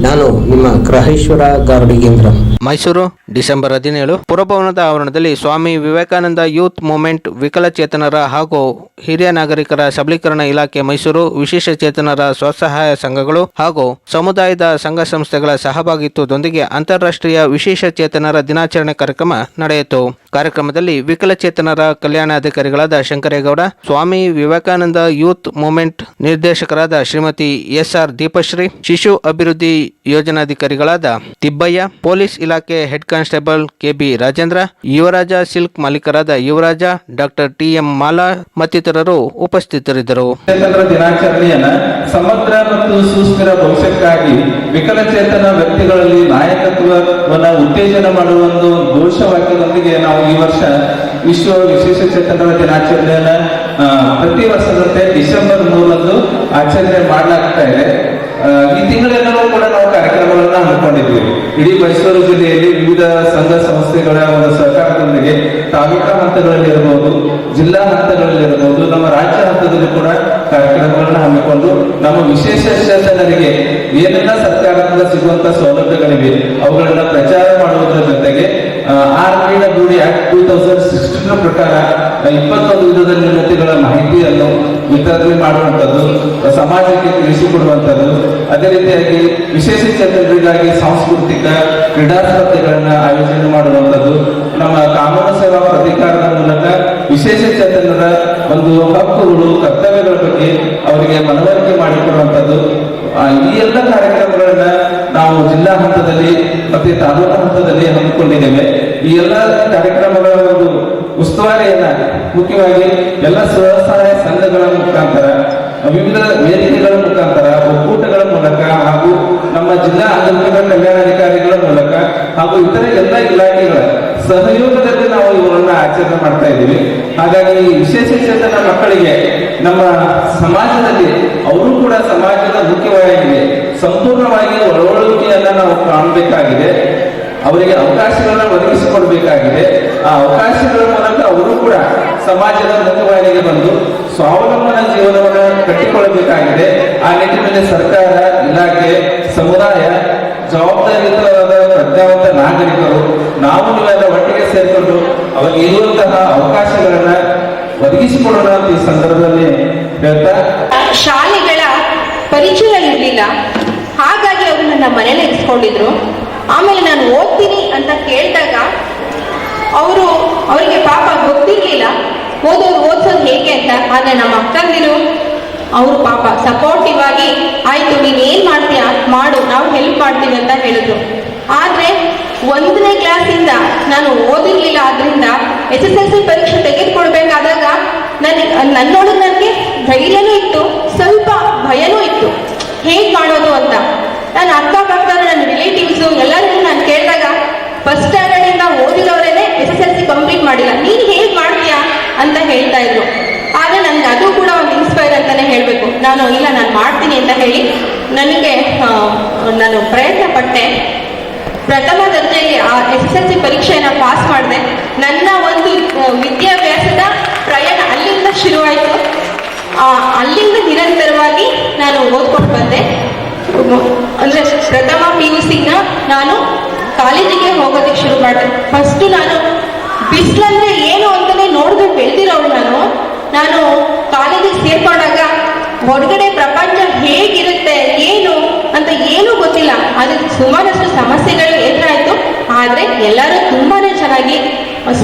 ನಾನು ನಿಮ್ಮ ಗ್ರಹೇಶ್ವರ ಗಾರ್ಡಿಗೇಂದ್ರ ಮೈಸೂರು, ಡಿಸೆಂಬರ್ ಹದಿನೇಳು, ಪುರಭವನದ ಆವರಣದಲ್ಲಿ ಸ್ವಾಮಿ ವಿವೇಕಾನಂದ ಯೂತ್ ಮೂವ್ಮೆಂಟ್ ವಿಕಲಚೇತನರ ಹಾಗೂ ಹಿರಿಯ ನಾಗರಿಕರ ಸಬಲೀಕರಣ ಇಲಾಖೆ ಮೈಸೂರು, ವಿಶೇಷ ಚೇತನರ ಸ್ವಸಹಾಯ ಸಂಘಗಳು ಹಾಗೂ ಸಮುದಾಯದ ಸಂಘ ಸಂಸ್ಥೆಗಳ ಸಹಭಾಗಿತ್ವದೊಂದಿಗೆ ಅಂತಾರಾಷ್ಟ್ರೀಯ ವಿಶೇಷ ಚೇತನರ ದಿನಾಚರಣೆ ಕಾರ್ಯಕ್ರಮ ನಡೆಯಿತು. ಕಾರ್ಯಕ್ರಮದಲ್ಲಿ ವಿಕಲಚೇತನರ ಕಲ್ಯಾಣಾಧಿಕಾರಿಗಳಾದ ಶಂಕರೇಗೌಡ, ಸ್ವಾಮಿ ವಿವೇಕಾನಂದ ಯೂತ್ ಮೂವ್ಮೆಂಟ್ ನಿರ್ದೇಶಕರಾದ ಶ್ರೀಮತಿ ಎಸ್ಆರ್ ದೀಪಶ್ರೀ, ಶಿಶು ಅಭಿವೃದ್ಧಿ ಯೋಜನಾಧಿಕಾರಿಗಳಾದ ತಿಬ್ಬಯ್ಯ, ಪೊಲೀಸ್ ಇಲಾಖೆ head constable KB Rajendra, Yuvaraja silk ಮಾಲೀಕರಾದ ಯುವರಾಜ, ಡಾಕ್ಟರ್ ಟಿಎಂ ಮಾಲಾ ಮತ್ತಿತರರು ಉಪಸ್ಥಿತರಿದ್ದರು. ಸಮಗ್ರ ಮತ್ತು ಸುಸ್ಥಿರ ಭವಿಷ್ಯಕ್ಕಾಗಿ ವಿಕಲಚೇತನ ವ್ಯಕ್ತಿಗಳಲ್ಲಿ ನಾಯಕತ್ವವನ್ನು ಉತ್ತೇಜನ ಮಾಡುವ ಒಂದು ಘೋಷವಾಕ್ಯದೊಂದಿಗೆ ನಾವು ಈ ವರ್ಷ ವಿಶ್ವ ವಿಶೇಷ ಚೇತನರ ದಿನಾಚರಣೆಯನ್ನ ಪ್ರತಿ ವರ್ಷದಂತೆ ಡಿಸೆಂಬರ್ ಮೂರರಂದು ಆಚರಣೆ ಮಾಡಲಾಗ್ತಾ ಇದೆ. ಈ ತಿಂಗಳೆಲ್ಲರೂ ಕೂಡ ನಾವು ಹಮ್ಮಿಕೊಂಡಿದ್ವಿ ಇಡೀ ಮೈಸೂರು ಜಿಲ್ಲೆಯಲ್ಲಿ ವಿವಿಧ ಸಂಘ ಸಂಸ್ಥೆಗಳ ಒಂದು ಸಹಕಾರದೊಂದಿಗೆ ತಾಲೂಕಾ ಹಂತಗಳಲ್ಲಿ ಇರಬಹುದು ಜಿಲ್ಲಾ ಹಂತಗಳಲ್ಲಿ ಇರಬಹುದು ನಮ್ಮ ರಾಜ್ಯ ಹಂತದಲ್ಲಿ ಕೂಡ ಕಾರ್ಯಕ್ರಮಗಳನ್ನ ಹಮ್ಮಿಕೊಂಡು ನಮ್ಮ ವಿಶೇಷ ಚೇತನರಿಗೆ ಏನೆಲ್ಲ ಸರ್ಕಾರದಿಂದ ಸಿಗುವಂತ ಸೌಲಭ್ಯಗಳಿವೆ, ಅವುಗಳನ್ನ ಪ್ರಚಾರ ಮಾಡುವುದರ ಜೊತೆಗೆ R PWD act two thousand sixteen ಪ್ರಕಾರ ಇಪ್ಪತ್ತೊಂದು ವಿಧದ ನ್ಯೂನತೆಗಳ ಮಾಹಿತಿಯನ್ನು ವಿತರಣೆ ಮಾಡುವಂಥದ್ದು ಸಮಾಜಕ್ಕೆ ತಿಳಿಸಿಕೊಡುವಂಥದ್ದು. ಅದೇ ರೀತಿಯಾಗಿ ವಿಶೇಷ ಚೇತನರಿಗಾಗಿ ಸಾಂಸ್ಕೃತಿಕ ಕ್ರೀಡಾ ಸ್ಪರ್ಧೆಗಳನ್ನು ಆಯೋಜನೆ ಮಾಡುವಂಥದ್ದು, ನಮ್ಮ ಕಾನೂನು ಸೇವಾ ಪ್ರಾಧಿಕಾರದ ಮೂಲಕ ವಿಶೇಷ ಚೇತನರ ಒಂದು ಹಕ್ಕುಗಳು, ಕರ್ತವ್ಯಗಳ ಬಗ್ಗೆ ಅವರಿಗೆ ಮನವರಿಕೆ ಮಾಡಿಕೊಡುವಂಥದ್ದು. ಈ ಎಲ್ಲ ಕಾರ್ಯಕ್ರಮಗಳನ್ನ ನಾವು ಜಿಲ್ಲಾ ಹಂತದಲ್ಲಿ ಮತ್ತೆ ತಾಲೂಕು ಹಂತದಲ್ಲಿ ಹಮ್ಮಿಕೊಂಡಿದ್ದೇವೆ. ಈ ಎಲ್ಲ ಕಾರ್ಯಕ್ರಮಗಳ ಒಂದು ಮುಖ್ಯವಾಗಿ ಎಲ್ಲ ಸ್ವಸಹಾಯ ಸಂಘಗಳ ಮುಖಾಂತರ, ವಿವಿಧ ವೇದಿಕೆಗಳ ಮುಖಾಂತರ, ಒಕ್ಕೂಟಗಳ ಮೂಲಕ ಹಾಗೂ ನಮ್ಮ ಜಿಲ್ಲಾ ಅಂಗವಿಕಲ ಕಲ್ಯಾಣಾಧಿಕಾರಿಗಳ ಮೂಲಕ ಹಾಗೂ ಇತರೆ ಎಲ್ಲ ಇಲಾಖೆಗಳ ಸಹಯೋಗದಲ್ಲಿ ನಾವು ಇವರನ್ನ ಆಚರಣೆ ಮಾಡ್ತಾ ಇದ್ದೀವಿ. ಹಾಗಾಗಿ ವಿಶೇಷ ಚೇತನ ಮಕ್ಕಳಿಗೆ ನಮ್ಮ ಸಮಾಜದಲ್ಲಿ ಅವರು ಕೂಡ ಸಮಾಜದ ಮುಖ್ಯವಾಗಿದೆ. ಸಂಪೂರ್ಣವಾಗಿ ಒಳವಳಿಕೆಯನ್ನ ನಾವು ಕಾಣಬೇಕಾಗಿದೆ. ಅವರಿಗೆ ಅವಕಾಶಗಳನ್ನ ಒದಗಿಸಿಕೊಡ್ಬೇಕಾಗಿದೆ. ಆ ಅವಕಾಶಗಳ ಅವರು ಕೂಡ ಸಮಾಜದ ಮುಖವಾಹಿನಿಗೆ ಬಂದು ಸ್ವಾವಲಂಬನ ಜೀವನವನ್ನು ಕಟ್ಟಿಕೊಳ್ಳಬೇಕಾಗಿದೆ. ಆ ನಿಟ್ಟಿನಲ್ಲಿ ಸರ್ಕಾರ, ಇಲಾಖೆ, ಸಮುದಾಯ ಜವಾಬ್ದಾರಿಯುತವಾದ ಪ್ರಜ್ಞಾವಂತ ನಾಗರಿಕರು, ನಾವು ನೀವೆಲ್ಲ ಒಟ್ಟಿಗೆ ಸೇರಿಕೊಂಡು ಅವರಿಗೆ ಇರುವಂತಹ ಅವಕಾಶಗಳನ್ನ ಒದಗಿಸಿಕೊಡೋಣ ಅಂತ ಈ ಸಂದರ್ಭದಲ್ಲಿ ಹೇಳ್ತಾ. ಶಾಲೆಗಳ ಪರಿಚಯ ಇರಲಿಲ್ಲ. ಹಾಗಾಗಿ ಅವರು ನನ್ನ ಮನೇಲಿ ಇರಿಸ್ಕೊಂಡಿದ್ರು ಆಮೇಲೆ ನಾನು ಓದ್ತೀನಿ ಅಂತ ಕೇಳಿದಾಗ ಅವರು ಅವರಿಗೆ ಪಾಪ ಗೊತ್ತಿರಲಿಲ್ಲ. ಓದೋದು ಓದ್ಸೋದು ಹೇಗೆ ಅಂತ. ಆದರೆ ನಮ್ಮ ಅಕ್ಕಂದಿರು ಅವರು ಪಾಪ ಸಪೋರ್ಟಿವ್ ಆಗಿ, ಆಯ್ತು, ನೀನು ಏನು ಮಾಡ್ತೀಯ? ಮಾಡು, ನಾವು ಹೆಲ್ಪ್ ಮಾಡ್ತೀವಿ ಅಂತ ಹೇಳಿದ್ರು. ಆದರೆ ಒಂದನೇ ಕ್ಲಾಸಿಂದ ನಾನು ಓದಿರ್ಲಿಲ್ಲ ಆದ್ರಿಂದ ಎಸ್ ಎಸ್ ಎಲ್ ಸಿ ಪರೀಕ್ಷೆ ತೆಗೆದುಕೊಳ್ಬೇಕಾದಾಗ ನನಗೆ ನನ್ನೊಳಗೆ ನನಗೆ ಧೈರ್ಯನೂ ಇತ್ತು ಸ್ವಲ್ಪ ಭಯನೂ ಇತ್ತು ಹೇಗೆ ಮಾಡೋದು ಅಂತ ನಾನು ಅಕ್ಕಪಕ್ಕದ ನನ್ನ ರಿಲೇಟಿವ್ಸು ಎಲ್ಲರಿಗೂ ನಾನು ಕೇಳಿದಾಗ ಫಸ್ಟ್ ಸ್ಟ್ಯಾಂಡರ್ಡಿಂದ ಓದಿದವರೇನೆ S S L C complete ಮಾಡಿಲ್ಲ ನೀನು ಹೇಗೆ ಮಾಡ್ತೀಯಾ ಅಂತ ಹೇಳ್ತಾ ಇದ್ರು. ಆದ್ರೆ ನನ್ಗೆ ಅದು ಕೂಡ ಒಂದು ಇನ್ಸ್ಪೈರ್ ಅಂತಾನೆ ಹೇಳಬೇಕು. ನಾನು ಇಲ್ಲ ನಾನು ಮಾಡ್ತೀನಿ ಅಂತ ಹೇಳಿ ನನಗೆ ನಾನು ಪ್ರಯತ್ನ ಪಟ್ಟೆ ಪ್ರಥಮ ದರ್ಜೆಯಲ್ಲಿ ಆ ಎಸ್ ಎಸ್ ಎಲ್ ಸಿ ಪರೀಕ್ಷೆಯನ್ನು ಪಾಸ್ ಮಾಡಿದೆ. ನನ್ನ ಒಂದು ವಿದ್ಯಾಭ್ಯಾಸದ ಪ್ರಯಾಣ ಅಲ್ಲಿಂದ ಶುರುವಾಯಿತು. ಆ, ಅಲ್ಲಿಂದ ನಿರಂತರವಾಗಿ ನಾನು ಓದ್ಕೊಂಡು ಬಂದೆ. ಅಂದ್ರೆ ಪ್ರಥಮ ಪಿ ಯು ಸಿನ ನಾನು ಕಾಲೇಜಿಗೆ ಹೋಗೋದಕ್ಕೆ ಶುರು ಮಾಡಿದೆ. ಫಸ್ಟು ನಾನು ಬಿಸಿಲಂದ್ರೆ ಏನು ಅಂತಲೇ ನೋಡಿದ್ರೆ ಬೆಳೆದಿರೋಳು ನಾನು ನಾನು ಕಾಲೇಜಿಗೆ ಸೇರ್ಕೊಂಡಾಗ ಹೊರಗಡೆ ಪ್ರಪಂಚ ಹೇಗಿರುತ್ತೆ, ಏನು ಅಂತ ಏನೂ ಗೊತ್ತಿಲ್ಲ. ಅದಕ್ಕೆ ಸುಮಾರಷ್ಟು ಸಮಸ್ಯೆಗಳು ಎದುರಾಯ್ತು. ಆದರೆ ಎಲ್ಲರೂ ತುಂಬಾನೇ ಚೆನ್ನಾಗಿ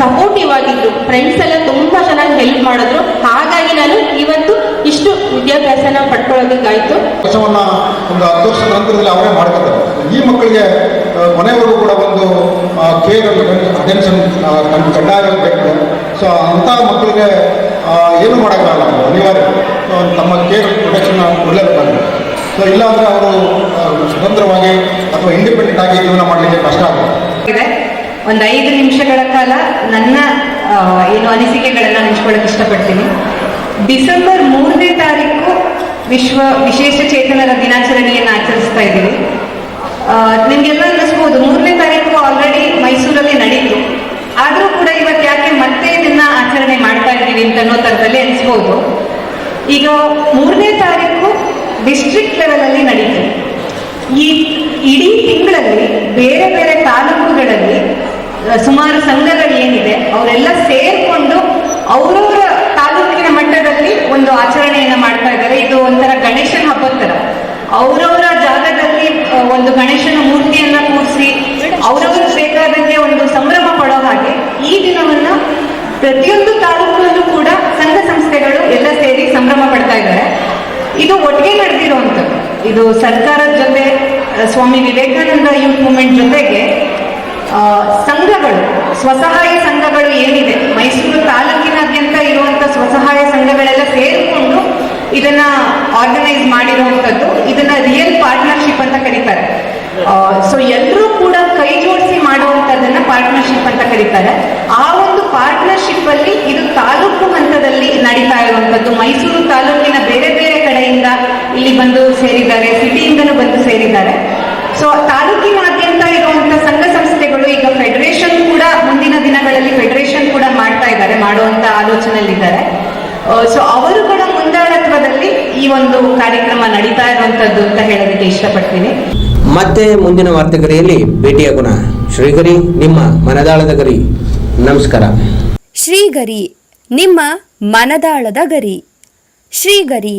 ಸಪೋರ್ಟಿವ್ ಆಗಿದ್ರು. ಫ್ರೆಂಡ್ಸ್ ಎಲ್ಲ ತುಂಬ ಚೆನ್ನಾಗಿ ಹೆಲ್ಪ್ ಮಾಡಿದ್ರು. ಹಾಗಾಗಿ ನಾನು ಇವತ್ತು ಇಷ್ಟು ವಿದ್ಯಾಭ್ಯಾಸನ ಪಡ್ಕೊಳ್ಳೋದಕ್ಕಾಯ್ತು. ಕೆಲಸವನ್ನ ಒಂದು ಹತ್ತು ವರ್ಷದ ನಂತರದಲ್ಲಿ ಅವರೇ ಮಾಡ್ಕೊತಾರೆ ಈ ಮಕ್ಕಳಿಗೆ ಮನೆಯವರೆಗೂ ಕೂಡ ಒಂದು ಕೇರ್ ಅಟೆನ್ಷನ್ ಕಡ್ಡಾಯ ಬೇಕು ಸೊ ಅಂಥ ಮಕ್ಕಳಿಗೆ ಏನು ಮಾಡೋಕ್ಕಾಗಲ್ಲ ಅನಿವಾರ್ಯ. ತಮ್ಮ ಕೇರ್ ಪ್ರೊಟೆಕ್ಷನ್ ಕೊಡಲೇಬೇಕಾಗುತ್ತೆ ಸೊ ಇಲ್ಲಾಂದರೆ ಅವರು ಸ್ವತಂತ್ರವಾಗಿ ಅಥವಾ ಇಂಡಿಪೆಂಡೆಂಟ್ ಆಗಿ ಜೀವನ ಮಾಡಲಿಕ್ಕೆ ಕಷ್ಟ ಆಗುತ್ತೆ. ಒಂದು ಐದು ನಿಮಿಷಗಳ ಕಾಲ ನನ್ನ ಏನು ಅನಿಸಿಕೆಗಳನ್ನ ಹಂಚ್ಕೊಳ್ಳೋಕೆ ಇಷ್ಟಪಡ್ತೀನಿ. ಡಿಸೆಂಬರ್ ಮೂರನೇ ತಾರೀಕು ವಿಶ್ವ ವಿಶೇಷ ಚೇತನರ ದಿನಾಚರಣೆಯನ್ನು ಆಚರಿಸ್ತಾ ಇದ್ದೀವಿ. ನಿಮ್ಗೆಲ್ಲ ಅನ್ನಿಸ್ಬೋದು, ಮೂರನೇ ತಾರೀಕು ಆಲ್ರೆಡಿ ಮೈಸೂರಲ್ಲಿ ನಡೀತು. ಆದರೂ ಕೂಡ ಇವತ್ತು ಯಾಕೆ ಮತ್ತೆ ಇದನ್ನ ಆಚರಣೆ ಮಾಡ್ತಾ ಇದ್ದೀವಿ ಇದ್ದೀವಿ ಅಂತ ಅನ್ನೋ ಥರದಲ್ಲಿ ಅನಿಸ್ಬೋದು ಈಗ ಮೂರನೇ ತಾರೀಕು ಡಿಸ್ಟ್ರಿಕ್ಟ್ ಲೆವೆಲಲ್ಲಿ ನಡೀತದೆ ಈ ಇಡೀ ತಿಂಗಳಲ್ಲಿ ಬೇರೆ ಬೇರೆ ತಾಲೂಕುಗಳಲ್ಲಿ ಸುಮಾರು ಸಂಘಗಳು ಏನಿದೆ ಅವರೆಲ್ಲ ಸೇರ್ಕೊಂಡು ಅವರವರ ತಾಲೂಕಿನ ಮಟ್ಟದಲ್ಲಿ ಒಂದು ಆಚರಣೆಯನ್ನ ಮಾಡ್ತಾ ಇದ್ದಾರೆ. ಇದು ಒಂಥರ ಗಣೇಶನ ಹಬ್ಬದ ತರ. ಅವರವರ ಜಾಗದಲ್ಲಿ ಒಂದು ಗಣೇಶನ ಮೂರ್ತಿಯನ್ನ ಕೂರಿಸಿ ಅವರವರು ಬೇಕಾದಂತೆ ಒಂದು ಸಂಭ್ರಮ ಪಡೋ ಹಾಗೆ ಈ ದಿನವನ್ನ ಪ್ರತಿಯೊಂದು ತಾಲೂಕಿನಲ್ಲೂ ಕೂಡ ಸಂಘ ಸಂಸ್ಥೆಗಳು ಎಲ್ಲ ಸೇರಿ ಸಂಭ್ರಮ ಪಡ್ತಾ ಇದ್ದಾರೆ ಇದು ಒಟ್ಟಿಗೆ ನಡೆದಿರುವಂಥದ್ದು ಇದು ಸರ್ಕಾರದ ಜೊತೆ ಸ್ವಾಮಿ ವಿವೇಕಾನಂದ ಯೂತ್ ಮೂವ್ಮೆಂಟ್ ಜೊತೆಗೆ ಸಂಘಗಳು, ಸ್ವಸಹಾಯ ಸಂಘಗಳು ಏನಿದೆ, ಮೈಸೂರು ತಾಲೂಕಿನಾದ್ಯಂತ ಇರುವಂತ ಸ್ವಸಹಾಯ ಸಂಘಗಳೆಲ್ಲ ಸೇರಿಕೊಂಡು ಇದನ್ನ ಆರ್ಗನೈಸ್ ಮಾಡಿರುವಂತದ್ದು, ಇದನ್ನ ರಿಯಲ್ ಪಾರ್ಟ್ನರ್ಶಿಪ್ ಅಂತ ಕರೀತಾರೆ. ಸೊ ಎಲ್ಲರೂ ಕೂಡ ಕೈ ಮಾಡುವಂತದನ್ನ ಪಾರ್ಟ್ನರ್ಶಿಪ್ ಅಂತ ಕರೀತಾರೆ ಆ ಒಂದು ಪಾರ್ಟ್ನರ್ಶಿಪ್ ಅಲ್ಲಿ ಇದು ತಾಲೂಕು ಹಂತದಲ್ಲಿ ನಡೀತಾ ಇರುವಂತದ್ದು ಮೈಸೂರು ತಾಲೂಕಿನ ಬೇರೆ ಬೇರೆ ಕಡೆಯಿಂದ ಇಲ್ಲಿ ಬಂದು ಸೇರಿದ್ದಾರೆ ಸಿಟಿಯಿಂದಲೂ ಬಂದು ಸೇರಿದ್ದಾರೆ. ಸೊ ತಾಲೂಕಿನಾದ್ಯಂತ ಇರುವಂತಹ ಸಂಘ ಸಂಸ್ಥೆಗಳು ಈಗ ಫೆಡರೇಷನ್ ಕೂಡ ಮುಂದಿನ ದಿನಗಳಲ್ಲಿ ಫೆಡರೇಷನ್ ಕೂಡ ಮಾಡ್ತಾ ಇದ್ದಾರೆ ಮಾಡುವಂತ ಆಲೋಚನೆಯಲ್ಲಿದ್ದಾರೆ. ಸೊ ಕೂಡ ಮುಂದಾಳತ್ವದಲ್ಲಿ ಈ ಒಂದು ಕಾರ್ಯಕ್ರಮ ನಡೀತಾ ಇರುವಂತದ್ದು ಅಂತ ಹೇಳೋದಕ್ಕೆ ಇಷ್ಟಪಡ್ತೀನಿ. ಮತ್ತೆ ಮುಂದಿನ ವಾರ್ತೆಗರಿಯಲ್ಲಿ ಭೇಟಿಯಾಗೋಣ ಶ್ರೀಗರಿ ನಿಮ್ಮ ಮನದಾಳದ ಗರಿ. ನಮಸ್ಕಾರ. ಶ್ರೀಗರಿ ನಿಮ್ಮ ಮನದಾಳದ ಗರಿ. ಶ್ರೀಗರಿ